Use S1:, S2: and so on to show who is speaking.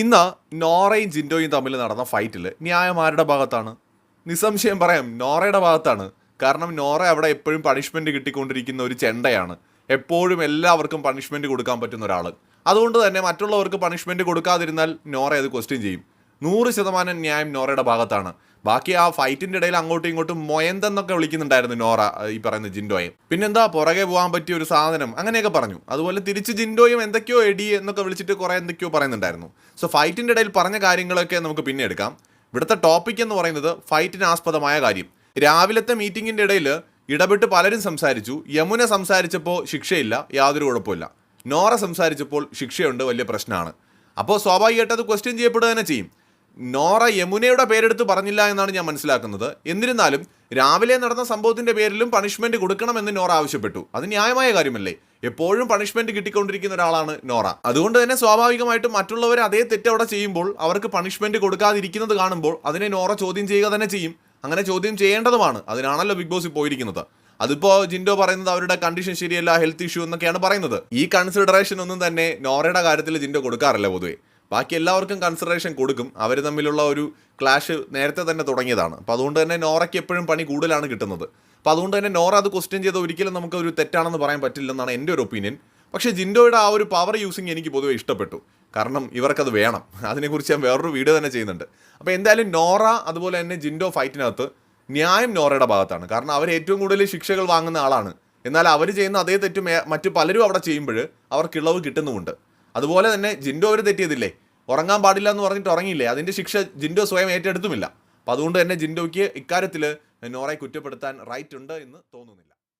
S1: ഇന്ന് നോറയും ജിൻഡോയും തമ്മിൽ നടന്ന ഫൈറ്റിൽ ന്യായം ആരുടെ ഭാഗത്താണ്. നിസ്സംശയം പറയാം നോറയുടെ ഭാഗത്താണ്. കാരണം നോറ അവിടെ എപ്പോഴും പണിഷ്മെന്റ് കിട്ടിക്കൊണ്ടിരിക്കുന്ന ഒരു ചെണ്ടയാണ്. എപ്പോഴും എല്ലാവർക്കും പണിഷ്മെന്റ് കൊടുക്കാൻ പറ്റുന്ന ഒരാൾ അതുകൊണ്ട് തന്നെ മറ്റുള്ളവർക്ക് പണിഷ്മെന്റ് കൊടുക്കാതിരുന്നാൽ നോറ അത് ക്വസ്റ്റ്യൻ ചെയ്യും. നൂറ് ശതമാനം ന്യായം നോറയുടെ ഭാഗത്താണ്. ബാക്കി ആ ഫൈറ്റിന്റെ ഇടയിൽ അങ്ങോട്ടും ഇങ്ങോട്ടും മൊയന്തെന്നൊക്കെ വിളിക്കുന്നുണ്ടായിരുന്നു നോറ ഈ പറയുന്ന ജിൻഡോയെ. പിന്നെന്താ പുറകെ പോകാൻ പറ്റിയ ഒരു സാധനം അങ്ങനെയൊക്കെ പറഞ്ഞു. അതുപോലെ തിരിച്ച് ജിൻഡോയും എന്തൊക്കെയോ എഡി എന്നൊക്കെ വിളിച്ചിട്ട് കുറെ എന്തൊക്കെയോ പറയുന്നുണ്ടായിരുന്നു. സോ ഫൈറ്റിന്റെ ഇടയിൽ പറഞ്ഞ കാര്യങ്ങളൊക്കെ നമുക്ക് പിന്നെ എടുക്കാം. ഇവിടുത്തെ ടോപ്പിക് എന്ന് പറയുന്നത് ഫൈറ്റിന് ആസ്പദമായ കാര്യം. രാവിലത്തെ മീറ്റിംഗിന്റെ ഇടയിൽ ഇടപെട്ട് പലരും സംസാരിച്ചു. യമുന സംസാരിച്ചപ്പോൾ ശിക്ഷയില്ല യാതൊരു കുഴപ്പമില്ല നോറ സംസാരിച്ചപ്പോൾ ശിക്ഷയുണ്ട് വലിയ പ്രശ്നമാണ്. അപ്പോൾ സ്വാഭാവികമായിട്ട് അത് ക്വസ്റ്റ്യൻ ചെയ്യപ്പെടുക തന്നെ ചെയ്യും. നോറ യമുനയുടെ പേരെടുത്ത് പറഞ്ഞില്ല എന്നാണ് ഞാൻ മനസ്സിലാക്കുന്നത്. എന്നിരുന്നാലും രാവിലെ നടന്ന സംഭവത്തിന്റെ പേരിലും പണിഷ്മെന്റ് കൊടുക്കണമെന്ന് നോറ ആവശ്യപ്പെട്ടു. അത് ന്യായമായ കാര്യമല്ലേ? എപ്പോഴും പണിഷ്മെന്റ് കിട്ടിക്കൊണ്ടിരിക്കുന്ന ഒരാളാണ് നോറ. അതുകൊണ്ട് തന്നെ സ്വാഭാവികമായിട്ടും മറ്റുള്ളവർ അതേ തെറ്റ് അവിടെ ചെയ്യുമ്പോൾ അവർക്ക് പണിഷ്മെന്റ് കൊടുക്കാതിരിക്കുന്നത് കാണുമ്പോൾ അതിനെ നോറ ചോദ്യം ചെയ്യുക തന്നെ ചെയ്യും. അങ്ങനെ ചോദ്യം ചെയ്യേണ്ടതുമാണ്. അതിനാണല്ലോ ബിഗ് ബോസ് പോയിരിക്കുന്നത്. അതിപ്പോ ജിൻഡോ പറയുന്നത് അവരുടെ കണ്ടീഷൻ ശരിയല്ല ഹെൽത്ത് ഇഷ്യൂ എന്നൊക്കെയാണ് പറയുന്നത്. ഈ കൺസിഡറേഷൻ ഒന്നും തന്നെ നോറയുടെ കാര്യത്തിൽ ജിൻഡോ കൊടുക്കാറില്ല പൊതുവെ. ബാക്കി എല്ലാവർക്കും കൺസിഡറേഷൻ കൊടുക്കും. അവർ തമ്മിലുള്ള ഒരു ക്ലാഷ് നേരത്തെ തന്നെ തുടങ്ങിയതാണ്. അപ്പോൾ അതുകൊണ്ട് തന്നെ നോറയ്ക്ക് എപ്പോഴും പണി കൂടുതലാണ് കിട്ടുന്നത്. അപ്പോൾ അതുകൊണ്ട് തന്നെ നോറ അത് ക്വസ്റ്റ്യൻ ചെയ്ത് ഒരിക്കലും നമുക്ക് ഒരു തെറ്റാണെന്ന് പറയാൻ പറ്റില്ലെന്നാണ് എന്റെ ഒരു ഒപ്പീനിയൻ പക്ഷേ ജിൻഡോയുടെ ആ ഒരു പവർ യൂസിങ് എനിക്ക് പൊതുവെ ഇഷ്ടപ്പെട്ടു. കാരണം ഇവർക്കത് വേണം. അതിനെക്കുറിച്ച് ഞാൻ വേറൊരു വീഡിയോ തന്നെ ചെയ്യുന്നുണ്ട്. അപ്പോൾ എന്തായാലും നോറ അതുപോലെ തന്നെ ജിൻഡോ ഫൈറ്റിനകത്ത് ന്യായം നോറയുടെ ഭാഗത്താണ്. കാരണം അവർ ഏറ്റവും കൂടുതൽ ശിക്ഷകൾ വാങ്ങുന്ന ആളാണ്. എന്നാൽ അവർ ചെയ്യുന്ന അതേ തെറ്റും മറ്റു പലരും അവിടെ ചെയ്യുമ്പോൾ അവർക്ക് ഇളവ് കിട്ടുന്നുമുണ്ട്. അതുപോലെ തന്നെ ജിൻഡോ അവർ തെറ്റിയതില്ലേ ഉറങ്ങാൻ പാടില്ല എന്ന് പറഞ്ഞിട്ട് ഉറങ്ങിയില്ലേ? അതിന്റെ ശിക്ഷ ജിൻഡോ സ്വയം ഏറ്റെടുത്തുമില്ല. അപ്പോൾ അതുകൊണ്ട് തന്നെ ജിൻഡോയ്ക്ക് ഇക്കാര്യത്തിൽ നോറയെ കുറ്റപ്പെടുത്താൻ റൈറ്റ് ഉണ്ട് എന്ന് തോന്നുന്നില്ല.